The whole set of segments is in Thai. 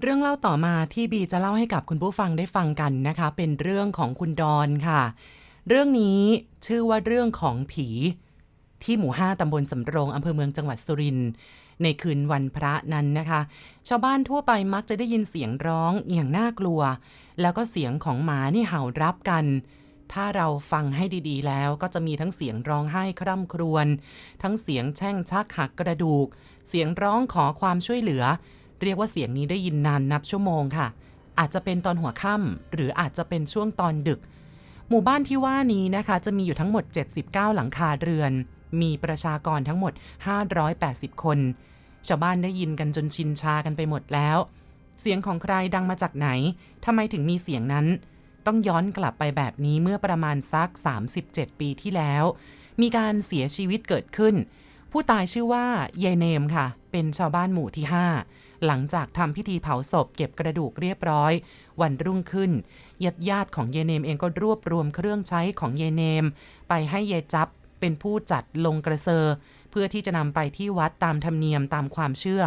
เรื่องเล่าต่อมาที่บีจะเล่าให้กับคุณผู้ฟังได้ฟังกันนะคะ เป็นเรื่องของคุณดอนค่ะ เรื่องนี้ชื่อว่าเรื่องของผี ที่หมู่ห้าตำบลสำโรงอำเภอเมืองจังหวัดสุรินทร์ในคืนวันพระนั้นนะคะ ชาวบ้านทั่วไปมักจะได้ยินเสียงร้องอย่างน่ากลัว แล้วก็เสียงของหมานี่เห่ารับกัน ถ้าเราฟังให้ดีๆ แล้วก็จะมีทั้งเสียงร้องไห้คร่ำครวญทั้งเสียงแช่งชักหักกระดูก เสียงร้องขอความช่วยเหลือ เรียกว่าเสียงนี้ได้ยินนานนับชั่วโมงค่ะ อาจจะเป็นตอนหัวค่ำหรืออาจจะเป็นช่วงตอนดึก หมู่บ้านที่ว่านี้นะคะ จะมีอยู่ทั้งหมด 79 หลังคาเรือน มีประชากรทั้งหมด 580 คน ชาวบ้านได้ยินกันจนชินชากันไปหมดแล้ว เสียงของใครดังมาจากไหนทำไมถึงมีเสียงนั้น ต้องย้อนกลับไปแบบนี้เมื่อประมาณสัก 37 ปีที่แล้ว มีการเสียชีวิตเกิดขึ้น ผู้ตายชื่อว่ายายเนมค่ะ เป็นชาวบ้านหมู่ที่ 5 หลังจากทำพิธีเผาศพเก็บกระดูกเรียบร้อย วันรุ่งขึ้นญาติญาติของเยเนมเองก็รวบรวมเครื่องใช้ของเยเนม ไปให้เยจับเป็นผู้จัดลงกระเซอ เพื่อที่จะนำไปที่วัดตามธรรมเนียมตามความเชื่อ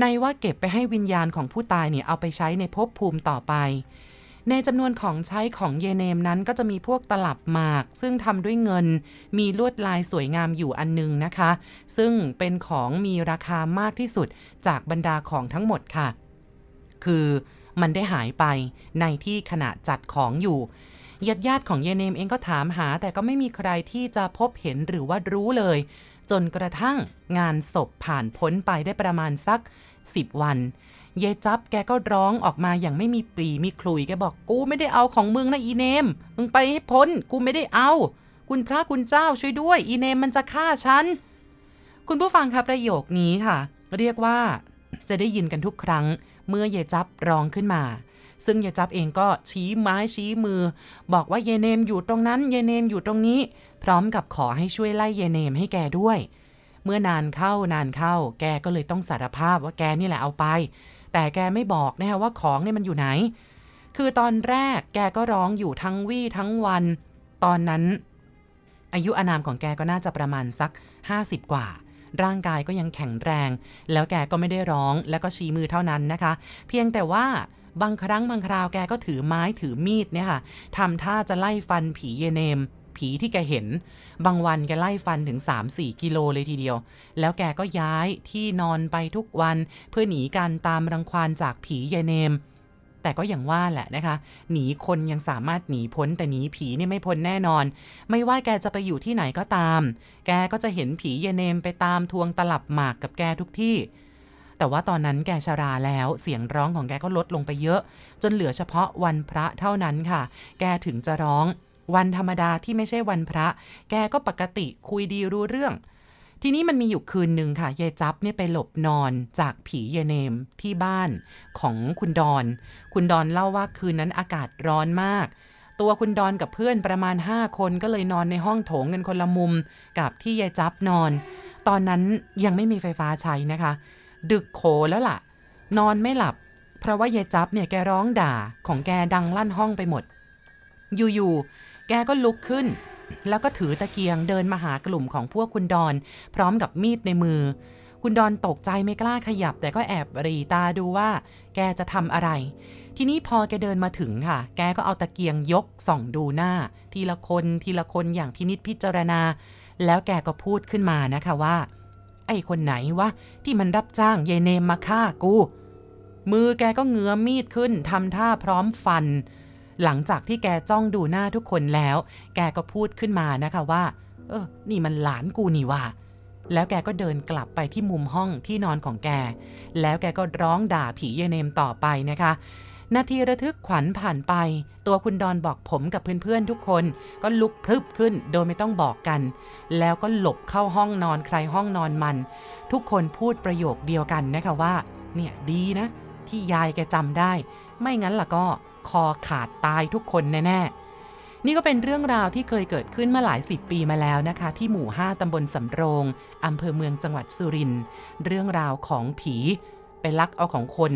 ในว่าเก็บไปให้วิญญาณของผู้ตายเนี่ยเอาไปใช้ในภพภูมิต่อไป ในจำนวนของใช้ของเยเนมนั้นก็จะมีพวกตลับหมาก ซึ่งทำด้วยเงิน มีลวดลายสวยงามอยู่อันนึงนะคะ ซึ่งเป็นของมีราคามากที่สุดจากบรรดาของทั้งหมดค่ะ คือมันได้หายไปในที่ขณะจัดของอยู่ญาติญาติของเยเนมเองก็ถามหา แต่ก็ไม่มีใครที่จะพบเห็นหรือว่ารู้เลย จนกระทั่งงานศพผ่านพ้นไปได้ประมาณสัก 10 วัน เยจับแกก็ร้องออกมาอย่างไม่มีปรีมีคลุยแกบอกกูไม่ได้เอาของมึงนะอีเนม มึงไปให้พ้นกูไม่ได้เอา คุณพระคุณเจ้าช่วยด้วย อีเนมมันจะฆ่าฉัน คุณผู้ฟังครับประโยคนี้ค่ะ เรียกว่าจะได้ยินกันทุกครั้ง เมื่อเยจับร้องขึ้นมาซึ่งเยจับเองก็ชี้ไม้ชี้มือ บอกว่าเยเนมอยู่ตรงนั้นเยเนมอยู่ตรงนี้ พร้อมกับขอให้ช่วยไล่เยเนมให้แกด้วย เมื่อนานเข้านานเข้า แกก็เลยต้องสารภาพว่าแกนี่แหละเอาไป แต่แกไม่บอกนะคะว่าของเนี่ยมันอยู่ไหน คือตอนแรกแกก็ร้องอยู่ทั้งวี่ทั้งวัน ตอนนั้น อายุอานามของแกก็น่าจะประมาณสัก 50 กว่า ร่างกายก็ยังแข็งแรง แล้วแกก็ไม่ได้ร้องแล้วก็ชี้มือเท่านั้นนะคะ เพียงแต่ว่าบางครั้งบางคราวแกก็ถือไม้ถือมีดเนี่ยค่ะทำท่าจะไล่ฟันผีเยเนม ผีที่แกเห็น บางวันแกไล่ฟันถึง 3-4 กิโลเลยทีเดียว แล้วแกก็ย้ายที่นอนไปทุกวันเพื่อหนีการตามรังควานจากผีเยเนม แต่ก็อย่างว่าแหละนะคะ หนีคนยังสามารถหนีพ้นแต่หนีผีนี่ไม่พ้นแน่นอน ไม่ว่าแกจะไปอยู่ที่ไหนก็ตาม แกก็จะเห็นผีเยเนมไปตามทวงตลับหมากกับแกทุกที่แต่ว่าตอนนั้นแกชราแล้วเสียงร้องของแกก็ลดลงไปเยอะ จนเหลือเฉพาะวันพระเท่านั้นค่ะ แกถึงจะร้อง วันธรรมดาที่ไม่ใช่วันพระ แกก็ปกติคุยดีรู้เรื่อง ทีนี้มันมีอยู่คืนหนึ่งค่ะยายจับเนี่ยไปหลบนอนจากผีเยเนมที่บ้านของคุณดอน คุณดอนเล่าว่าคืนนั้นอากาศร้อนมาก ตัวคุณดอนกับเพื่อนประมาณ 5 คนก็เลยนอนในห้องโถงกันคนละมุม กับที่ยายจับนอน ตอนนั้นยังไม่มีไฟฟ้าใช้นะคะ ดึกโขแล้วล่ะ นอนไม่หลับเพราะว่ายายจับเนี่ยแกร้องด่าของแกดังลั่นห้องไปหมด อยู่ๆ แกก็ลุกขึ้น แล้วก็ถือตะเกียงเดินมาหากลุ่มของพวกคุณดอน พร้อมกับมีดในมือ คุณดอนตกใจไม่กล้าขยับ แต่ก็แอบรีตาดูว่า แกจะทำอะไร ทีนี้พอแกเดินมาถึงค่ะ แกก็เอาตะเกียงยกส่องดูหน้า ทีละคนทีละคนอย่างพินิจพิจารณา แล้วแกก็พูดขึ้นมานะคะว่า ไอ้คนไหนวะที่มันรับจ้างยายเนมมาฆ่ากูมือแกก็เงื้อมีดขึ้นทำท่าพร้อมฟัน หลังจากที่แกจ้องดูหน้าทุกคนแล้ว แกก็พูดขึ้นมานะคะว่า เออ นี่มันหลานกูนี่ว่า แล้วแกก็เดินกลับไปที่มุมห้องที่นอนของแก แล้วแกก็ร้องด่าผีเยเนมต่อไปนะคะนาทีระทึกขวัญผ่านไป ตัวคุณดอนบอกผมกับเพื่อนๆทุกคน ก็ลุกพรึบขึ้นโดยไม่ต้องบอกกัน แล้วก็หลบเข้าห้องนอนใครห้องนอนมัน ทุกคนพูดประโยคเดียวกันนะคะว่า เนี่ยดีนะ ที่ยายแกจำได้ ไม่งั้นล่ะก็คอขาดตายทุกคนแน่ๆ นี่ก็เป็นเรื่องราวที่เคยเกิดขึ้นเมื่อหลายสิบปีมาแล้วนะคะ ที่หมู่ 5 ตำบลสำโรงอำเภอเมืองจังหวัดสุรินทร์เรื่องราวของผีไปลักเอาของคน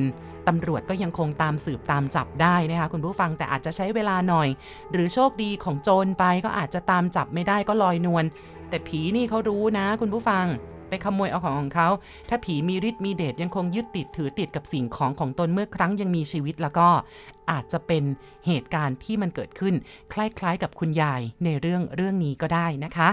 ตำรวจก็ยังคงตามสืบตามจับได้นะคะคุณผู้ฟังแต่อาจจะใช้เวลาหน่อย หรือโชคดีของโจรไปก็อาจจะตามจับไม่ได้ก็ลอยนวลแต่ผีนี่เขารู้นะคุณผู้ฟัง ไปขโมยเอาของของเขา ถ้าผีมีฤทธิ์มีเดชยังคงยึดติดถือติดกับสิ่งของของตนเมื่อครั้งยังมีชีวิตแล้วก็อาจจะเป็นเหตุการณ์ที่มันเกิดขึ้น คล้ายๆ กับคุณยายในเรื่องเรื่องนี้ก็ได้นะคะ